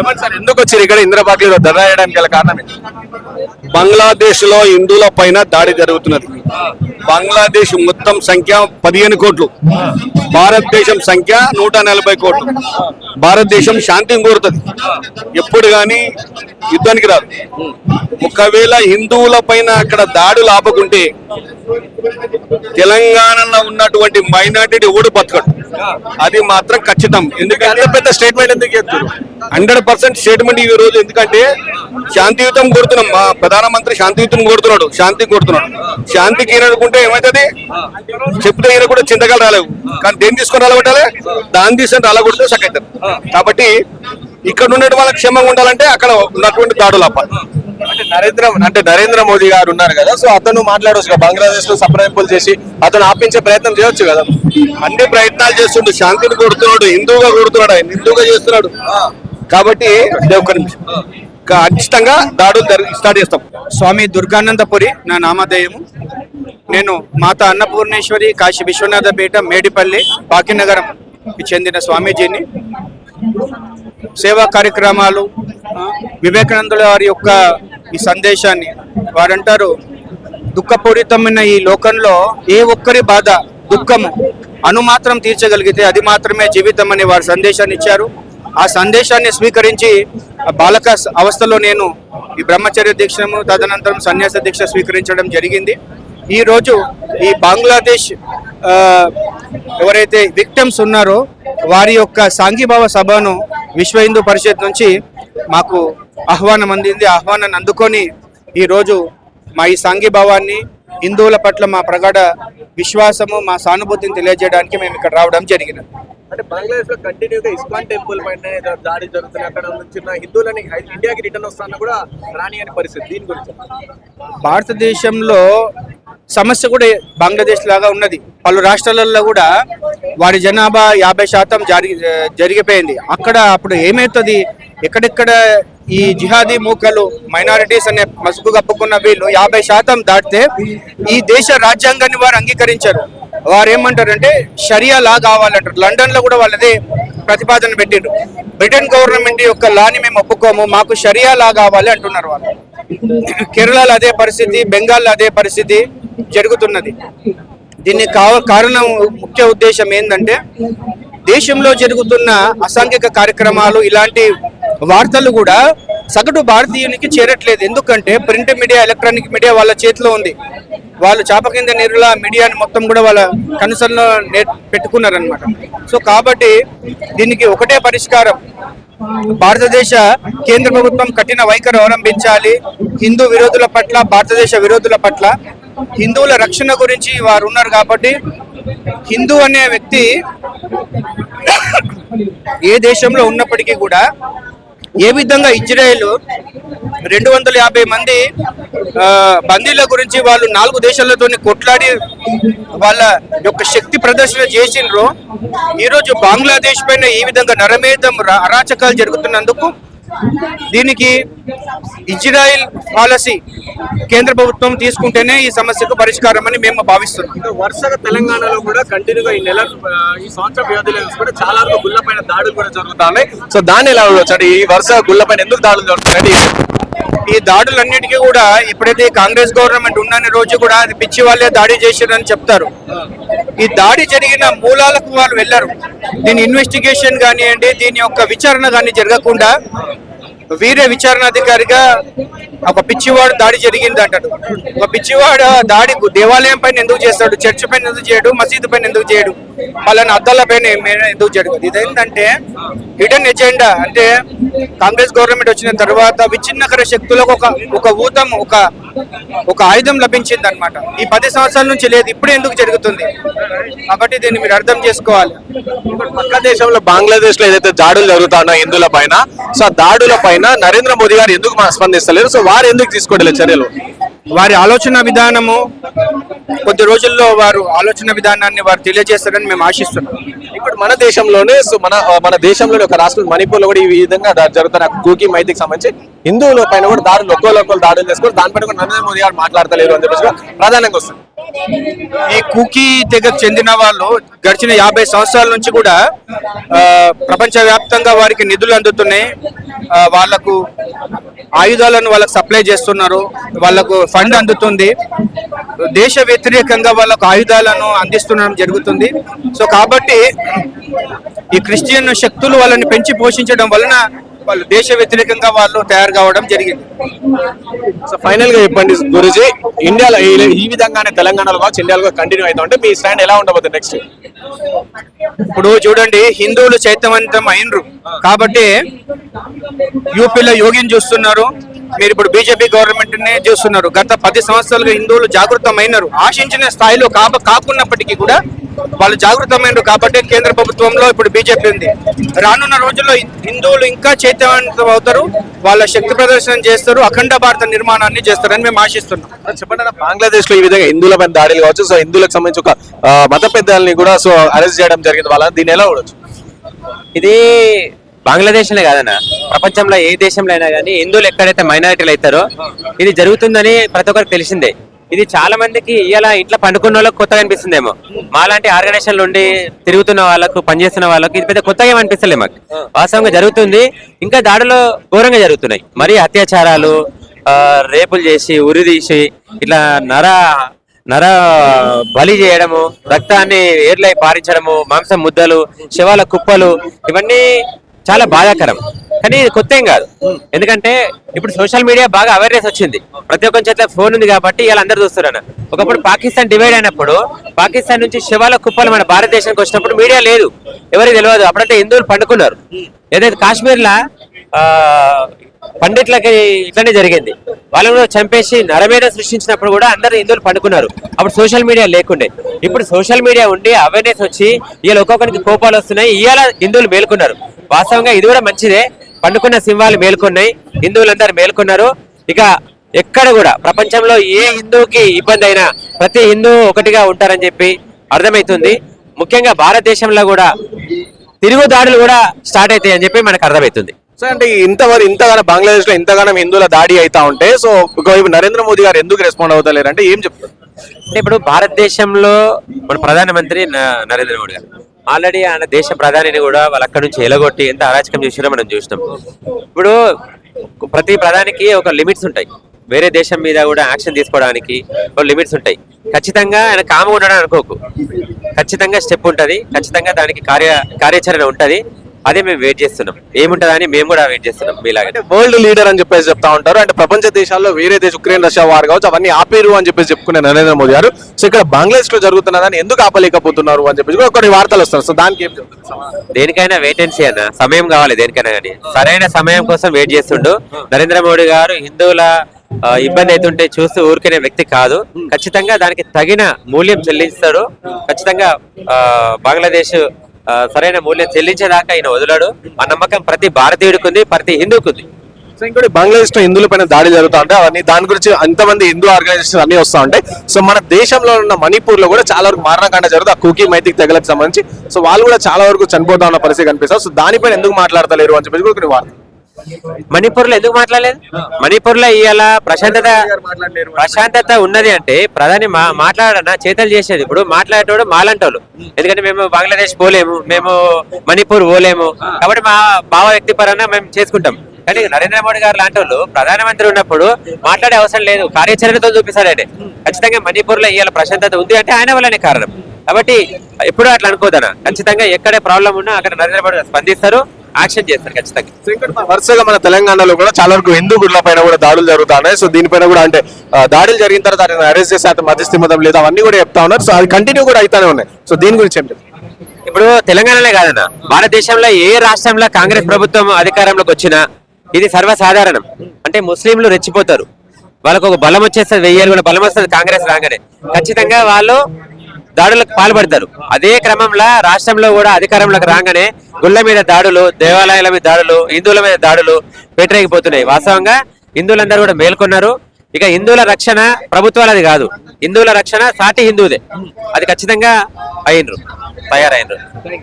చెప్పండి సార్ ఎందుకు వచ్చారు ఇక్కడ ఇంద్రపాకిలో ధర్నా చేయడానికి గల కారణం బంగ్లాదేశ్లో హిందువుల పైన దాడి జరుగుతున్నది. బంగ్లాదేశ్ మొత్తం సంఖ్య పదిహేను కోట్లు. భారతదేశం సంఖ్య నూట నలభై కోట్లు. భారతదేశం శాంతిని కోరుతుంది. ఎప్పుడు కానీ యుద్ధానికి రాదు. ఒకవేళ హిందువుల పైన అక్కడ దాడులు ఆపకుంటే తెలంగాణలో ఉన్నటువంటి మైనార్టీ ఓడు బతకడు? అది మాత్రం ఖచ్చితం. ఎందుకంటే పెద్ద స్టేట్మెంట్ ఎందుకు చెప్తారు హండ్రెడ్ పర్సెంట్ స్టేట్మెంట్ ఈ రోజు. ఎందుకంటే శాంతియుతం కోరుతున్నాం. మా ప్రధానమంత్రి శాంతియుతం కోరుతున్నాడు. శాంతి కోరుతున్నాడు. శాంతికి ఈననుకుంటే ఏమవుతుంది చెప్తే ఈయన కూడా చింతకాలు రాలేవు. కానీ దేన్ని తీసుకొని రాలగొట్టాలి? దాన్ని తీసుకొని రాలగొడితే సక్కవుతుంది కాబట్టి ఇక్కడ ఉన్నట్టు వాళ్ళకి క్షేమంగా ఉండాలంటే అక్కడ ఉన్నటువంటి దాడులు ఆపాలి. అంటే నరేంద్ర అంటే నరేంద్ర మోదీ గారు ఉన్నారు కదా సో అతను మాట్లాడవచ్చు కదా బంగ్లాదేశ్లో సంప్రదింపులు చేసి అతను ఆపించే ప్రయత్నం చేయొచ్చు కదా. అన్ని ప్రయత్నాలు చేస్తుండు శాంతిని కొడుతున్నాడు హిందువుగా కొడుతున్నాడు ఆయన హిందువుగా చేస్తున్నాడు. కాబట్టి ఒక్క నిమిషం. దాడులు స్టార్ట్ చేస్తాం. స్వామి దుర్గానందపురి నా నామధేయము. నేను మాత అన్నపూర్ణేశ్వరి కాశీ విశ్వనాథ పీఠ మేడిపల్లి భాగ్యనగరంకి చెందిన స్వామీజీని. సేవా కార్యక్రమాలు వివేకానందుల వారి యొక్క ఈ సందేశాన్ని వారంటారు దుఃఖపూరితమైన ఈ లోకంలో ఏ ఒక్కరి బాధ దుఃఖము అను మాత్రం తీర్చగలిగితే అది మాత్రమే జీవితం అని వారు సందేశాన్ని ఇచ్చారు. ఆ సందేశాన్ని స్వీకరించి బాలక అవస్థలో నేను ఈ బ్రహ్మచర్య దీక్షను తదనంతరం సన్యాస దీక్ష స్వీకరించడం జరిగింది. ఈరోజు ఈ బంగ్లాదేశ్ ఎవరైతే విక్టమ్స్ ఉన్నారో వారి యొక్క సాంఘీభావ సభను విశ్వ హిందూ పరిషత్ నుంచి మాకు ఆహ్వానం అందింది ఆహ్వానాన్ని అందుకొని ఈ రోజు మా ఈ సాంఘీభావాన్ని హిందువుల పట్ల మా ప్రగాఢ విశ్వాసము మా సానుభూతిని తెలియజేయడానికి మేము ఇక్కడ రావడం జరిగినది. అంటే బంగ్లాదేశ్లో కంటిన్యూగా ఇస్కాన్ టెంపుల్ పైన దాడి జరుగుతుంది. అక్కడ నుంచి ఉన్న హిందువులని ఇండియాకి రిటర్న్ వస్తాను కూడా రాని అని పరిస్థితి. దీని గురించి భారతదేశంలో సమస్య కూడా బంగ్లాదేశ్ లాగా ఉన్నది. పలు రాష్ట్రాలలో కూడా వారి జనాభా యాభై శాతం జరిగి జరిగిపోయింది. అక్కడ అప్పుడు ఏమవుతుంది? ఎక్కడెక్కడ ఈ జిహాదీ మూకలు మైనారిటీస్ అనే మసుగు కప్పుకున్న వీళ్ళు యాభై శాతం దాటితే ఈ దేశ రాజ్యాంగాన్ని వారు అంగీకరించారు. వారు ఏమంటారంటే షరియా లా కావాలంటారు. లండన్లో కూడా వాళ్ళదే ప్రతిపాదన పెట్టిండ్రు. బ్రిటన్ గవర్నమెంట్ యొక్క లాని మేము ఒప్పుకోము మాకు షరియా లా కావాలి అంటున్నారు వాళ్ళు. కేరళలో అదే పరిస్థితి బెంగాల్లో అదే పరిస్థితి జరుగుతున్నది. దీన్ని కావ కారణం ముఖ్య ఉద్దేశం ఏంటంటే దేశంలో జరుగుతున్న అసాంఘిక కార్యక్రమాలు ఇలాంటి వార్తలు కూడా సగటు భారతీయునికి చేరట్లేదు. ఎందుకంటే ప్రింట్ మీడియా ఎలక్ట్రానిక్ మీడియా వాళ్ళ చేతిలో ఉంది. వాళ్ళు చేప కింద నీరుల మీడియాని మొత్తం కూడా వాళ్ళ కనుసల్లో పెట్టుకున్నారనమాట సో కాబట్టి దీనికి ఒకటే పరిష్కారం. భారతదేశ కేంద్ర ప్రభుత్వం కఠిన వైఖరి అవలంబించాలి. హిందూ విరోధుల పట్ల భారతదేశ విరోధుల పట్ల హిందువుల రక్షణ గురించి వారు ఉన్నారు కాబట్టి హిందూ అనే వ్యక్తి ఏ దేశంలో ఉన్నప్పటికీ కూడా ఏ విధంగా ఇజ్రాయెల్ రెండు వందల యాభై మంది బందీల గురించి వాళ్ళు నాలుగు దేశాలతో కొట్లాడి వాళ్ళ యొక్క శక్తి ప్రదర్శన చేసినారు ఈరోజు బంగ్లాదేశ్ పైన ఈ విధంగా నరమేధం అరాచకాలు జరుగుతున్నందుకు దీనికి ఇజ్రాయిల్ పాలసీ కేంద్ర ప్రభుత్వం తీసుకుంటేనే ఈ సమస్యకు పరిష్కారం అని మేము భావిస్తున్నాం. వరుసగా తెలంగాణలో కూడా కంటిన్యూగా ఈ నెల ఈ సంవత్సరం వ్యవధిలో కూడా చాలా వరకు గుళ్ళ పైన దాడులు కూడా జరుగుతున్నాయి. సో దాన్ని ఎలా అంటే ఈ వరుస గుళ్ళ పైన ఎందుకు దాడులు జరుగుతున్నాయి? ఈ దాడులన్నిటికీ కూడా ఎప్పుడైతే కాంగ్రెస్ గవర్నమెంట్ ఉన్నన్ని రోజు కూడా అది పిచ్చి వాళ్ళే దాడి చేశారని చెప్తారు. ఈ దాడి జరిగిన మూలాలకు వాళ్ళు వెళ్ళరు. దీని ఇన్వెస్టిగేషన్ కానివ్వండి దీని యొక్క విచారణ కానీ జరగకుండా వీరే విచారణాధికారిగా ఒక పిచ్చివాడు దాడి జరిగింది అంటాడు ఒక పిచ్చివాడు దాడి దేవాలయం పైన ఎందుకు చేస్తాడు చర్చి పైన ఎందుకు చేయడు మసీదు పైన ఎందుకు చేయడు వాళ్ళని అద్దాల పైన ఎందుకు చేయడు? ఇదేంటంటే హిడెన్ ఎజెండా అంటే కాంగ్రెస్ గవర్నమెంట్ వచ్చిన తర్వాత విచ్ఛిన్నకర శక్తులకు ఒక ఒక ఊతం ఒక ఒక ఆయుధం లభించింది అనమాట ఈ పది సంవత్సరాల నుంచి లేదు ఇప్పుడు ఎందుకు జరుగుతుంది? కాబట్టి దీన్ని మీరు అర్థం చేసుకోవాలి. పక్క దేశంలో బంగ్లాదేశ్లో ఏదైతే దాడులు జరుగుతున్నాయో హిందువుల పైన సో ఆ దాడుల పైన నరేంద్ర మోదీ గారు ఎందుకు స్పందిస్తలేరు? సో వారు ఎందుకు తీసుకోవట్లేదు చర్యలు? వారి ఆలోచన విధానము కొద్ది రోజుల్లో వారు ఆలోచన విధానాన్ని వారు తెలియజేస్తారని మేము ఆశిస్తున్నాం. ఇప్పుడు మన దేశంలోనే సో మన మన దేశంలోని ఒక రాష్ట్రం మణిపూర్లో కూడా ఈ విధంగా జరుగుతున్న కూకి మైతికి సంబంధించి హిందువుల పైన కూడా దాడులు ఒక్కో ఒక్కరు దాడులు చేసుకొని దానిపైన కూడా నరేంద్ర మోదీ గారు మాట్లాడతలేరు అని చెప్పేసి ప్రధానంగా వస్తుంది. ఈ కుకీ తెగకు చెందిన వాళ్ళు గడిచిన యాభై సంవత్సరాల నుంచి కూడా ప్రపంచవ్యాప్తంగా వారికి నిధులు అందుతున్నాయి. వాళ్ళకు ఆయుధాలను వాళ్ళకు సప్లై చేస్తున్నారు వాళ్ళకు ఫండ్ అందుతుంది. దేశ వ్యతిరేకంగా వాళ్ళకు ఆయుధాలను అందిస్తుండడం జరుగుతుంది. సో కాబట్టి ఈ క్రిస్టియన్ శక్తులు వాళ్ళని పెంచి పోషించడం వలన వాళ్ళు దేశ వ్యతిరేకంగా వాళ్ళు తయారు కావడం జరిగింది. సో ఫైనల్గా చెప్పండి గురుజీ ఇండియాలో ఈ- విధంగానే తెలంగాణలో కావచ్చు ఇండియాలో కంటిన్యూ అవుతా ఉంటే మీ స్టాండ్ ఎలా ఉండబోతుంది నెక్స్ట్ ఇప్పుడు చూడండి హిందువులు చైతన్యవంతం అయినరు. కాబట్టి యూపీలో యోగిని చూస్తున్నారు. మీరు ఇప్పుడు బీజేపీ గవర్నమెంట్ నే చూస్తున్నారు. గత పది సంవత్సరాలుగా హిందువులు జాగృతమైనరు. ఆశించిన స్థాయిలో కాక కాకున్నప్పటికీ కూడా వాళ్ళు జాగృతమైనరు కాబట్టి కేంద్ర ప్రభుత్వంలో ఇప్పుడు బీజేపీ ఉంది. రానున్న రోజుల్లో హిందువులు ఇంకా చైతన్యవంతం అవుతారు వాళ్ళ శక్తి ప్రదర్శన చేస్తారు. అఖండ భారత నిర్మాణాన్ని చేస్తారని మేము ఆశిస్తున్నాం. చెప్పండి బంగ్లాదేశ్లో ఈ విధంగా హిందువుల పైన దాడులు కావచ్చు సో హిందువులకు సంబంధించి ఒక మత పెద్దల్ని కూడా సో అరెస్ట్ చేయడం జరిగింది వాళ్ళని. దీన్ని ఎలా చూడొచ్చు? ఇది బంగ్లాదేశ్ లే కాదన్న. ప్రపంచంలో ఏ దేశంలో అయినా కానీ హిందువులు ఎక్కడైతే మైనారిటీలు అవుతారో ఇది జరుగుతుందని ప్రతి ఒక్కరికి తెలిసిందే. ఇది చాలా మందికి ఇలా ఇంట్లో పండుకున్న వాళ్ళకి కొత్తగా అనిపిస్తుందేమో. మాలాంటి ఆర్గనైజేషన్లు ఉండి తిరుగుతున్న వాళ్ళకు పనిచేస్తున్న వాళ్ళకి ఇది పెద్ద కొత్తగా ఏమనిపిస్తలే అనిపిస్తలే మాకు. వాస్తవంగా జరుగుతుంది. ఇంకా దాడులు ఘోరంగా జరుగుతున్నాయి. మరి అత్యాచారాలు ఆ, రేపులు చేసి ఉరి తీసి ఇట్లా నర నర బలి చేయడము రక్తాన్ని ఏర్లై పారించడము మాంసం ముద్దలు శవాల కుప్పలు ఇవన్నీ చాలా బాధాకరం. కానీ ఇది కొత్త ఏం కాదు. ఎందుకంటే ఇప్పుడు సోషల్ మీడియా బాగా అవేర్నెస్ వచ్చింది. ప్రతి ఒక్కరి చేతిలో ఫోన్ ఉంది కాబట్టి ఇలా అందరు చూస్తున్నారు. ఒకప్పుడు పాకిస్తాన్ డివైడ్ అయినప్పుడు పాకిస్తాన్ నుంచి శవాల కుప్పలు మన భారతదేశానికి వచ్చినప్పుడు మీడియా లేదు. ఎవరికి తెలియదు. అప్పుడంటే హిందువులు పండుకున్నారు. ఏదైతే కాశ్మీర్లా ఆ, పండిట్లకి ఇట్లనే జరిగింది. వాళ్ళని చంపేసి నరమేధ సృష్టించినప్పుడు కూడా అందరు హిందువులు పండుకున్నారు. అప్పుడు సోషల్ మీడియా లేకుండే. ఇప్పుడు సోషల్ మీడియా ఉండి అవేర్నెస్ వచ్చి ఇవాళ ఒక్కొక్కరికి కోపాలు వస్తున్నాయి. ఇవాళ హిందువులు మేల్కొన్నారు. వాస్తవంగా ఇది కూడా మంచిదే. పండుకున్న సింహాలు మేల్కొన్నాయి. హిందువులందరూ మేల్కొన్నారు. ఇక ఎక్కడ కూడా ప్రపంచంలో ఏ హిందువుకి ఇబ్బంది అయినా ప్రతి హిందూ ఒకటిగా ఉంటారని చెప్పి అర్థమవుతుంది ముఖ్యంగా భారతదేశంలో కూడా తిరుగుదాడులు కూడా స్టార్ట్ అవుతాయి అని చెప్పి మనకు అర్థమవుతుంది సో అంటే ఇంతవరకు ఇంతగానో బంగ్లాదేశ్లో ఇంతగానో హిందువుల దాడి అవుతా ఉంటే సో ఒకవైపు నరేంద్ర మోదీ గారు ఎందుకు రెస్పాండ్ అవుతలేరు? అంటే ఏం చెప్తారు? అంటే ఇప్పుడు భారతదేశంలో మన ప్రధానమంత్రి నరేంద్ర మోడీ గారు. ఆల్రెడీ ఆయన దేశ ప్రధానిని కూడా వాళ్ళు అక్కడ నుంచి ఎలగొట్టి ఎంత అరాచకం చేసినా మనం చూసినాం. ఇప్పుడు ప్రతి ప్రధానికి ఒక లిమిట్స్ ఉంటాయి. వేరే దేశం మీద కూడా యాక్షన్ తీసుకోవడానికి ఒక లిమిట్స్ ఉంటాయి. ఖచ్చితంగా ఆయన కామ ఉండడం అనుకోకు. ఖచ్చితంగా స్టెప్ ఉంటుంది. ఖచ్చితంగా దానికి కార్య కార్యాచరణ ఉంటుంది. అదే మేము వెయిట్ చేస్తున్నాం. ఏముంటదని మేము కూడా వెయిట్ చేస్తున్నాం మీలాగే. వరల్డ్ లీడర్ అని చెప్పేసి చెప్తా ఉంటారు. అంటే ప్రపంచ దేశాల్లో వేరే దేశ ఉక్రెయిన్ రష్యా వారు కావచ్చు అవన్నీ ఆపేరు అని చెప్పేసి చెప్పుకునే నరేంద్ర మోదీ గారు. సో ఇక్కడ బంగ్లాదేశ్లో జరుగుతున్నదని ఎందుకు ఆపలేకపోతున్నారు అని చెప్పేసి కూడా కొన్ని వార్తలు వస్తారు సో దానికి ఏం? దేనికైనా వెయిట్ అండ్ సీ అన్న. సమయం కావాలి దేనికైనా కానీ. సరైన సమయం కోసం వెయిట్ చేస్తుండు. నరేంద్ర మోడీ గారు హిందువుల ఇబ్బంది అవుతుంటే చూస్తూ ఊరుకునే వ్యక్తి కాదు. ఖచ్చితంగా దానికి తగిన మూల్యం చెల్లిస్తాడు. ఖచ్చితంగా ఆ, బంగ్లాదేశ్ సరైన మూల్యం చెల్లించేదాకా ఆయన వదిలాడు. ఆ నమ్మకం ప్రతి భారతీయుడికి ఉంది ప్రతి హిందూకి ఉంది. సో ఇంకోటి బంగ్లాదేశ్లో హిందువుల పైన దాడి జరుగుతా ఉంటాయి అవన్నీ దాని గురించి అంతమంది హిందూ ఆర్గనైజేషన్ అన్ని వస్తా ఉంటాయి. సో మన దేశంలో ఉన్న మణిపూర్లో కూడా చాలా వరకు మారణకాండ జరుగుతుంది. ఆ కుకీ మైతిక్ తెగలకు సంబంధించి. సో వాళ్ళు కూడా చాలా వరకు చనిపోతా ఉన్న పరిస్థితి కనిపిస్తారు సో దానిపైన ఎందుకు మాట్లాడతలేరు అని చెప్పేసి కూడా కొన్ని మణిపూర్లో ఎందుకు మాట్లాడలేదు? మణిపూర్లో ఇవాళ ప్రశాంతత ప్రశాంతత ఉన్నది అంటే ప్రధాని మా- మాట్లాడన? చేతలు చేసేది. ఇప్పుడు మాట్లాడేటోడు మాలంటోళ్ళు ఎందుకంటే మేము బంగ్లాదేశ్ పోలేము మేము మణిపూర్ పోలేము. కాబట్టి మా భావ వ్యక్తి పరంగా మేము చేసుకుంటాం. కానీ నరేంద్ర మోడీ గారు లాంటి వాళ్ళు ప్రధానమంత్రి ఉన్నప్పుడు మాట్లాడే అవసరం లేదు. కార్యాచరణతో చూపిస్తాడు ఆయన ఖచ్చితంగా మణిపూర్లో ఇవాళ ప్రశాంతత ఉంది అంటే ఆయన వల్లనే కారణం. కాబట్టి ఎప్పుడూ అట్లా అనుకోదన? ఖచ్చితంగా ఎక్కడే ప్రాబ్లం ఉన్నా అక్కడ నరేంద్ర మోడీ గారు స్పందిస్తారు. యాక్షన్ చేస్తారు ఖచ్చితంగా. సో ఇక్కడ వరుసగా మన తెలంగాణలో కూడా చాలా వరకు హిందూ గుడ్ల పైన కూడా దాడులు జరుగుతున్నాయి. సో దీనిపైన కూడా అంటే దాడులు జరిగిన తర్వాత అరెస్ట్ చేసే అతను మధ్యస్థిమతం లేదు అవన్నీ కూడా చెప్తా ఉన్నారు. సో అది కంటిన్యూ కూడా అవుతానే ఉన్నాయి. సో దీని గురించి ఏం ఇప్పుడు తెలంగాణలో కాదన్న భారతదేశంలో ఏ రాష్ట్రంలో కాంగ్రెస్ ప్రభుత్వం అధికారంలోకి వచ్చినా ఇది సర్వసాధారణం. అంటే ముస్లింలు రెచ్చిపోతారు. వాళ్ళకు ఒక బలం వచ్చేస్తుంది కూడా బలం వస్తుంది కాంగ్రెస్ రాగానే. ఖచ్చితంగా వాళ్ళు దాడులకు పాల్పడతారు. అదే క్రమంలో రాష్ట్రంలో కూడా అధికారంలోకి రాగానే గుళ్ళ మీద దాడులు దేవాలయాల మీద దాడులు హిందువుల మీద దాడులు పెట్టరేగిపోతున్నాయి. వాస్తవంగా హిందువులందరూ కూడా మేల్కొన్నారు. ఇక హిందువుల రక్షణ ప్రభుత్వాలది కాదు. హిందువుల రక్షణ సాటి హిందువుదే. అది ఖచ్చితంగా అయినరు తయారైనరు